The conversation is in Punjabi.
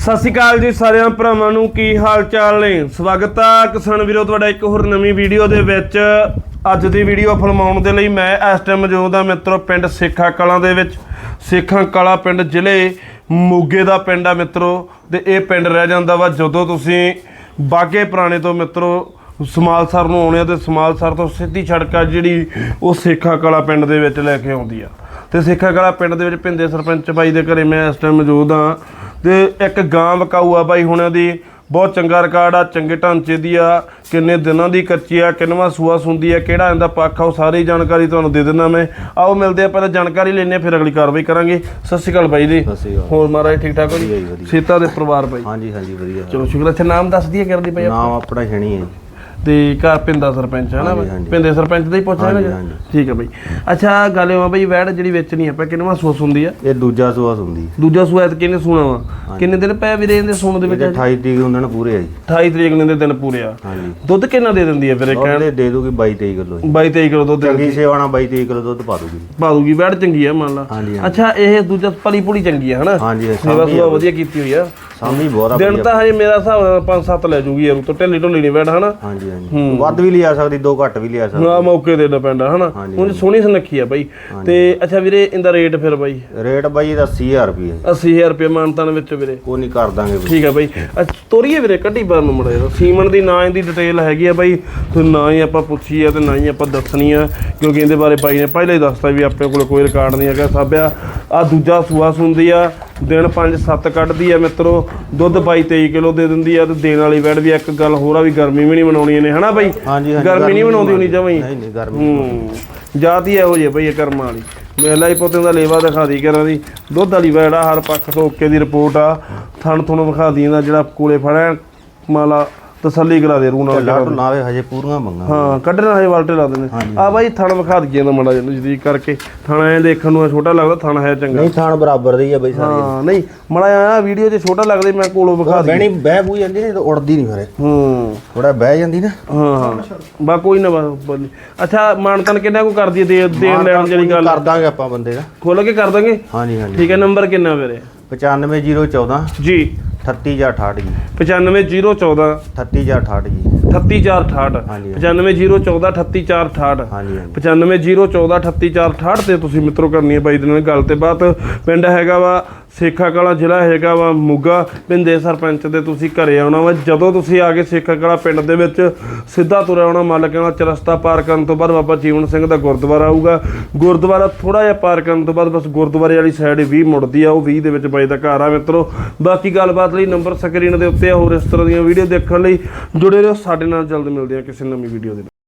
ਸਤਿ ਸ਼੍ਰੀ ਅਕਾਲ ਜੀ ਸਾਰਿਆਂ ਭਰਾਵਾਂ ਨੂੰ, ਕੀ ਹਾਲ ਚਾਲ ਨੇ? ਸਵਾਗਤ ਆ ਕਿਸਾਨ ਵੀਰੋ, ਤੁਹਾਡਾ ਇੱਕ ਹੋਰ ਨਵੀਂ ਵੀਡੀਓ ਦੇ ਵਿੱਚ। ਅੱਜ ਦੀ ਵੀਡੀਓ ਫਿਲਮਾਉਣ ਦੇ ਲਈ ਮੈਂ ਇਸ ਟਾਈਮ ਮੌਜੂਦ ਆ ਮਿੱਤਰੋ, ਪਿੰਡ ਸੇਖਾ ਕਲਾਂ ਦੇ ਵਿੱਚ। ਸੇਖਾਂ ਕਲਾ ਪਿੰਡ ਜ਼ਿਲ੍ਹੇ ਮੋਗੇ ਦਾ ਪਿੰਡ ਆ ਮਿੱਤਰੋ, ਤੇ ਇਹ ਪਿੰਡ ਰਹਿ ਜਾਂਦਾ ਵਾ ਜਦੋਂ ਤੁਸੀਂ ਬਾਗੇ ਪੁਰਾਣੇ ਤੋਂ ਮਿੱਤਰੋ ਸਮਾਲਸਰ ਨੂੰ ਆਉਣੇ ਆ ਤੇ ਸਮਾਲਸਰ ਤੋਂ ਸਿੱਧੀ ਸੜਕ ਆ ਜਿਹੜੀ ਉਹ ਸੇਖਾ ਕਲਾ ਪਿੰਡ ਦੇ ਵਿੱਚ ਲੈ ਕੇ ਆਉਂਦੀ ਆ। ਤੇ ਸੇਖਾ ਕਲਾ ਪਿੰਡ ਦੇ ਵਿੱਚ ਪਿੰਦੇ ਸਰਪੰਚ ਬਾਈ ਦੇ ਘਰੇ ਮੈਂ ਇਸ ਟਾਈਮ ਮੌਜੂਦ ਆ ਤੇ ਇੱਕ ਗਾਂ ਵਕਾਊ ਆ ਬਾਈ ਹੁਣਾਂ ਦੀ। ਬਹੁਤ ਚੰਗਾ ਰਿਕਾਰਡ ਆ ਚੰਗੇ ਢਾਂਚੇ ਦੀ ਆ। ਕਿੰਨੇ ਦਿਨਾਂ ਦੀ ਕੱਚੀ ਆ ਕਿੰਨਵਾਂ ਸੂਆ ਸੁੰਦੀ ਆ ਕਿਹੜਾ ਇਹਦਾ ਪੱਖ ਆ ਉਹ ਸਾਰੀ ਜਾਣਕਾਰੀ ਤੁਹਾਨੂੰ ਦੇ ਦਿੰਦਾ ਮੈਂ। ਆਓ ਮਿਲਦੇ ਆ ਪਹਿਲਾਂ ਜਾਣਕਾਰੀ ਲੈਣੇ ਫਿਰ ਅਗਲੀ ਕਾਰਵਾਈ ਕਰਾਂਗੇ। ਸਤਿ ਸ਼੍ਰੀ ਅਕਾਲ ਬਾਈ ਜੀ। ਸਤਿ ਸ਼੍ਰੀ ਅਕਾਲ। ਹੋਰ ਮਹਾਰਾਜ ਠੀਕ ਠਾਕ ਹੋ ਜੀ। ਸੀਤਾ ਦੇ ਪਰਿਵਾਰ ਬਾਈ। ਹਾਂਜੀ ਹਾਂਜੀ ਵਧੀਆ। ਚਲੋ ਸ਼ੁਕਰ ਅੱਛਾ ਨਾਮ ਦੱਸ ਦਈਏ ਕਰਦੀ ਬਾਈ ਨਾਮ ਆਪਣਾ ਛਣੀ ਹੈ ਤੇ ਘਰ ਪਿੰਦਾ ਸਰਪੰਚ ਹੈ ਨਾ ਹਾਂਜੀ, ਬਾਈ? ਹਾਂਜੀ। ਪਿੰਦੇ ਸਰਪੰਚ ਦਾ ਹੀ ਪੁੱਛਿਆ ਨਾ ਹਾਂਜੀ। ਠੀਕ ਹੈ ਬਾਈ। ਅੱਛਾ ਗੱਲ ਇਹ ਆ ਬਾਈ ਵੈੜ ਜਿਹੜੀ ਵੇਚਣੀ ਆਪਾਂ ਕਿੰਨਵਾਂ ਸੂਆ ਸੁੰਦੀ ਆ? ਇਹ ਦੂਜਾ ਸੂਆ ਹੁੰਦੀ ਦੂਜਾ ਸੂਆ ਤੇ ਕਿੰਨੇ ਸੂਣਾ ਵਾ। ਕਿੰਨੇ ਦਿਨ ਪਏ ਵੀਰੇ ਇਹਦੇ ਸੂਣ ਦੇ ਵਿੱਚ ਇਹਦੇ 28 ਤਰੀਕ ਹੁੰਦੇ ਨੇ ਪੂਰੇ ਆ ਜੀ। 28 ਤਰੀਕ ਨੂੰ ਦੇ ਦਿਨ ਪੂਰੇ ਆ। ਹਾਂਜੀ। ਦੁੱਧ ਕਿੰਨਾ ਦੇ ਦਿੰਦੀ ਆ ਫਿਰ ਇਹ ਕਹਿਣ? ਉਹਦੇ ਦੇ ਦੂਗੀ 22 23 ਕਿਲੋ ਜੀ। 22 23 ਕਿਲੋ ਦੁੱਧ ਚੰਗੀ ਸੇਵਾ ਨਾਲ 22 23 ਕਿਲੋ ਦੁੱਧ ਪਾ ਦੂਗੀ। ਪਾ ਦੂਗੀ। ਵੈੜ ਚੰਗੀ ਆ ਮੰਨ ਲਾ। ਹਾਂਜੀ ਹਾਂਜੀ। ਅੱਛਾ ਇਹ ਦੂਜਾ ਪਲੀ ਪੁਲੀ ਚੰਗੀ ਆ ਹਨਾ? ਹਾਂਜੀ ਸੇਵਾ ਸੁਭਾ ਵਧੀਆ ਕੀਤੀ ਹੋਈ ਆ। ਸਾਮੀ ਬਹੁਤ ਆ ਦਿਨ ਤਾਂ ਹਜੇ ਮੇਰਾ ਹਿਸਾਬ ਨਾਲ 5-7 ਲੈ ਜੂਗੀ ਯਾਰ ਤੋਂ ਢਿੱਲੀ ਢੁੱਲੀ ਨਹੀਂ ਵੈੜ ਹਨਾ? ਹਾਂਜੀ ਹਾਂਜੀ। ਵੱਧ ਵੀ ਲਿਆ ਸਕਦੀ ਦੋ ਘੱਟ ਵੀ ਲਿਆ ਸਕਦੀ। ਆ ਮੌਕੇ ਤੇ ਡਿਪੈਂਡ ਆ ਹਨਾ? ਹੁਣ ਸੋਹਣੀ ਸੁਨੱਖੀ ਆ ਬਾਈ। ਤੇ ਅੱਛਾ ਵੀਰੇ ਇਹਦਾ ਰੇਟ ਫਿਰ ਬਾਈ? ਰੇਟ ਬਾਈ ਇਹਦਾ 80000 ਰੁਪਏ 80000 ਰੁਪਏ ਮਾਨਤਾਨ ਵਿੱਚ ਵੀਰੇ। ਉਹ ਨਹੀਂ ਕਰ ਦਾਂਗੇ ਠੀਕ ਆ ਬਾਈ। ਤੋਰੀਏ ਵੀਰੇ ਕੱਢੀ ਬਾਰ ਨੂੰ ਮੜਾ ਸੀਮਨ ਦੀ ਨਾਂ ਇਹਦੀ ਡਿਟੇਲ ਹੈਗੀ ਆ ਬਾਈ। ਤੇ ਨਾ ਹੀ ਆਪਾਂ ਪੁੱਛੀ ਆ ਤੇ ਨਾ ਹੀ ਆਪਾਂ ਦੱਸਣੀ ਆ ਕਿਉਂਕਿ ਇਹਦੇ ਬਾਰੇ ਬਾਈ ਨੇ ਪਹਿਲਾਂ ਹੀ ਦੱਸਤਾ ਵੀ ਆਪਣੇ ਕੋਲ ਕੋਈ ਰਿਕਾਰਡ ਨਹੀਂ ਹੈਗਾ ਸਾਬਿਆ। ਆ ਦੂਜਾ ਸੂਆ ਸੁੰਦੀ ਆ। ਦਿਨ 5-7 ਕੱਢਦੀ ਆ ਮਿੱਤਰੋ ਦੁੱਧ 22-23 ਕਿਲੋ ਦੇ ਦਿੰਦੀ ਆ ਤੇ ਦੇਣ ਵਾਲੀ ਵੈੜ ਵੀ ਇੱਕ ਗੱਲ ਹੋਰ ਆ ਵੀ ਗਰਮੀ ਵੀ ਨਹੀਂ ਮਨਾਉਣੀ ਇਹਨੇ ਹਨਾ ਬਾਈ? ਹਾਂਜੀ ਹਾਂਜੀ ਗਰਮੀ ਨਹੀਂ ਮਨਾਉਂਦੀ ਹੋਣੀ ਜਮਾਂ ਹੀ। ਨਹੀਂ ਨਹੀਂ ਗਰਮੀ ਹੂੰ ਜਾਤੀ ਇਹੋ ਜਿਹੀ ਬਈ ਇਹ ਕਰਮਾਂ ਵਾਲੀ। ਮੇਲਾ ਹੀ ਪੋਤੇ ਦਾ ਲੇਵਾ ਦਿਖਾ ਦੀ ਕਰਾਂ ਦੀ। ਦੁੱਧ ਵਾਲੀ ਵੈੜ ਆ ਹਰ ਪੱਖ ਤੋਂ ਓਕੇ ਦੀ ਰਿਪੋਰਟ ਆ। ਥਣ ਥੁਣ ਵਿਖਾ ਦੀ ਇਹਦਾ ਜਿਹੜਾ ਕੋਲੇ ਫੜਿਆ ਮਾਲਾ ਤਸੱਲੀ ਕਰਾ ਦੇ ਰੂ ਨਾਲ ਲਾਟੂ ਲਾਵੇ ਹਜੇ ਪੂਰੀਆਂ ਮੰਗਾਂ ਹਾਂ ਕੱਢਣਾ ਹੈ ਵਾਲਟੇ ਲਾ ਦਿੰਦੇ। ਆ ਬਾਈ ਥਣ ਵਿਖਾ ਦਈਏ ਨਾ ਮੜਾ ਜਿਹਾ ਨਜ਼ਦੀਕ ਕਰਕੇ। ਥਣ ਐ ਦੇਖਣ ਨੂੰ ਛੋਟਾ ਲੱਗਦਾ ਥਣ ਹੈ ਚੰਗਾ। ਨਹੀਂ ਥਾਣ ਬਰਾਬਰ ਦੀ ਆ ਬਾਈ ਸਾਰੀ। ਹਾਂ ਨਹੀਂ ਮੜਾ ਆ ਵੀਡੀਓ 'ਚ ਛੋਟਾ ਲੱਗਦਾ ਮੈਂ ਕੋਲੋਂ ਵਿਖਾ ਦਈ ਬਹਿਣੀ ਬਹਿ ਬੂ ਜਾਂਦੀ ਨੇ ਤਾਂ ਉੜਦੀ ਨਹੀਂ ਫਿਰੇ ਹੂੰ। ਥੋੜਾ ਬਹਿ ਜਾਂਦੀ ਨਾ। ਹਾਂ ਹਾਂ। ਬਾ ਕੋਈ ਨਾ ਬਸ। ਅੱਛਾ ਮਾਨਤਨ ਕਿੰਨਾ ਕੋ ਕਰਦੀ ਦੇ ਦੇਣ ਲੈਣ ਜਿਹੜੀ ਗੱਲ? ਕਰ ਦਾਂਗੇ ਆਪਾਂ ਬੰਦੇ ਦਾ। ਖੋਲ ਕੇ ਕਰ ਦਾਂਗੇ? ਹਾਂਜੀ ਹਾਂਜੀ। ਠੀਕ ਹੈ ਨੰਬਰ ਕਿੰਨਾ ਵੀਰੇ 95014 ਜੀ। 38068 ਜੀ 95014 38068 ਜੀ। 38468 ਹਾਂਜੀ, 95014 38468 ਹਾਂਜੀ ਹਾਂਜੀ। 95014 38468 ਤੇ ਤੁਸੀਂ ਮਿੱਤਰੋ ਕਰਨੀ ਹੈ ਬਾਈ ਦੇ ਨਾਲ ਗੱਲ ਤੇ। ਬਾਤ ਪਿੰਡ ਹੈਗਾ ਵਾ ਸੇਖਾ ਕਲਾ ਜ਼ਿਲ੍ਹਾ ਹੈਗਾ ਵਾ ਮੁੱਗਾ ਪਿੰਦੇ ਸਰਪੰਚ ਦੇ ਤੁਸੀਂ ਘਰੇ ਆਉਣਾ ਵਾ। ਜਦੋਂ ਤੁਸੀਂ ਆ ਕੇ ਸੇਖਾ ਕਲਾ ਪਿੰਡ ਦੇ ਵਿੱਚ ਸਿੱਧਾ ਤੁਰਿਆ ਆਉਣਾ ਮੰਨ ਕੇ ਚਰਸਤਾ ਪਾਰ ਕਰਨ ਤੋਂ ਬਾਅਦ ਬਾਬਾ ਜੀਵਨ ਸਿੰਘ ਦਾ ਗੁਰਦੁਆਰਾ ਆਊਗਾ। ਗੁਰਦੁਆਰਾ ਥੋੜਾ ਜਿਹਾ ਪਾਰ ਕਰਨ ਤੋਂ ਬਾਅਦ ਬਸ ਗੁਰਦੁਆਰੇ ਵਾਲੀ ਸਾਈਡ 20 ਮੁੜਦੀ ਆ ਉਹ 20 ਦੇ ਵਿੱਚ ਬਾਈ ਦਾ ਘਰ ਆ ਮਿੱਤਰੋ। ਬਾਕੀ ਗੱਲਬਾਤ ਲਈ ਨੰਬਰ ਸਕਰੀਨ ਦੇ ਉੱਤੇ ਆ ਹੋਰ ਇਸ ਤਰ੍ਹਾਂ ਦੀਆਂ ਵੀਡੀਓ ਦੇਖਣ ਲਈ ਜੁੜੇ ਰਹੋ ਸਾਡੇ ਨਾਲ ਜਲਦ ਮਿਲਦੇ ਆ ਕਿਸੇ ਨਵੀਂ ਵੀਡੀਓ ਦੇ ਨਾਲ।